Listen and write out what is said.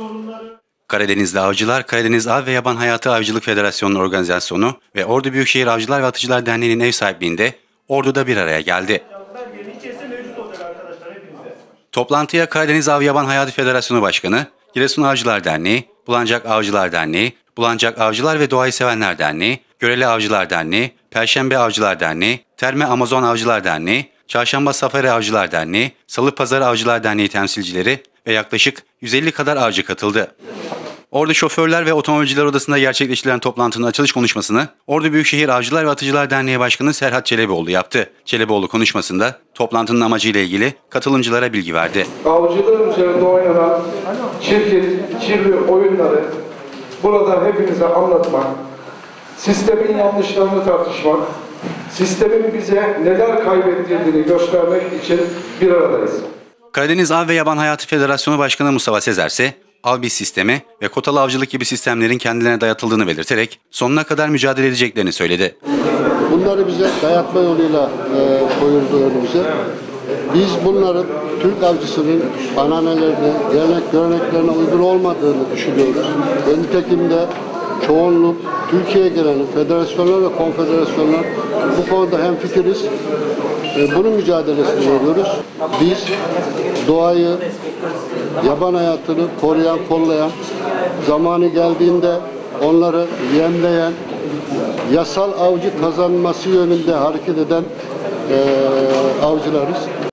sorunları Karadenizli Avcılar, Karadeniz Av ve Yaban Hayatı Avcılık Federasyonu'nun organizasyonu ve Ordu Büyükşehir Avcılar ve Atıcılar Derneği'nin ev sahipliğinde Ordu'da bir araya geldi. Toplantıya Karadeniz Av Yaban Hayatı Federasyonu Başkanı, Giresun Avcılar Derneği, Bulancak Avcılar Derneği, Bulancak Avcılar ve Doğayı Sevenler Derneği, Göreli Avcılar Derneği, Perşembe Avcılar Derneği, Terme Amazon Avcılar Derneği, Çarşamba Safari Avcılar Derneği, Salı Pazarı Avcılar Derneği temsilcileri ve yaklaşık 150 kadar avcı katıldı. Ordu Şoförler ve Otomobilciler Odası'nda gerçekleştirilen toplantının açılış konuşmasını Ordu Büyükşehir Avcılar ve Atıcılar Derneği Başkanı Serhat Çelebioğlu yaptı. Çelebioğlu konuşmasında toplantının amacıyla ilgili katılımcılara bilgi verdi. avcılığın üzerinde oynanan çirkin, kirli oyunları burada hepinize anlatmak, sistemin yanlışlarını tartışmak, sistemin bize neler kaybettirdiğini göstermek için bir aradayız. Karadeniz Av ve Yaban Hayatı Federasyonu Başkanı Mustafa Sezer ise Albi sistemi ve kotalı avcılık gibi sistemlerin kendilerine dayatıldığını belirterek sonuna kadar mücadele edeceklerini söyledi. Bunları bize dayatma yoluyla e, koyuldu önümüze. Biz bunların Türk avcısının ananelerine, gelenek göreneklerine uygun olmadığını düşünüyoruz. Ve nitekim de çoğunluk Türkiye'ye gelen federasyonlar ve konfederasyonlar bu konuda hemfikiriz. E, bunun mücadelesini veriyoruz. Biz doğayı, yaban hayatını koruyan, kollayan, zamanı geldiğinde onları yemleyen, yasal avcı kazanması yönünde hareket eden eee avcılarız.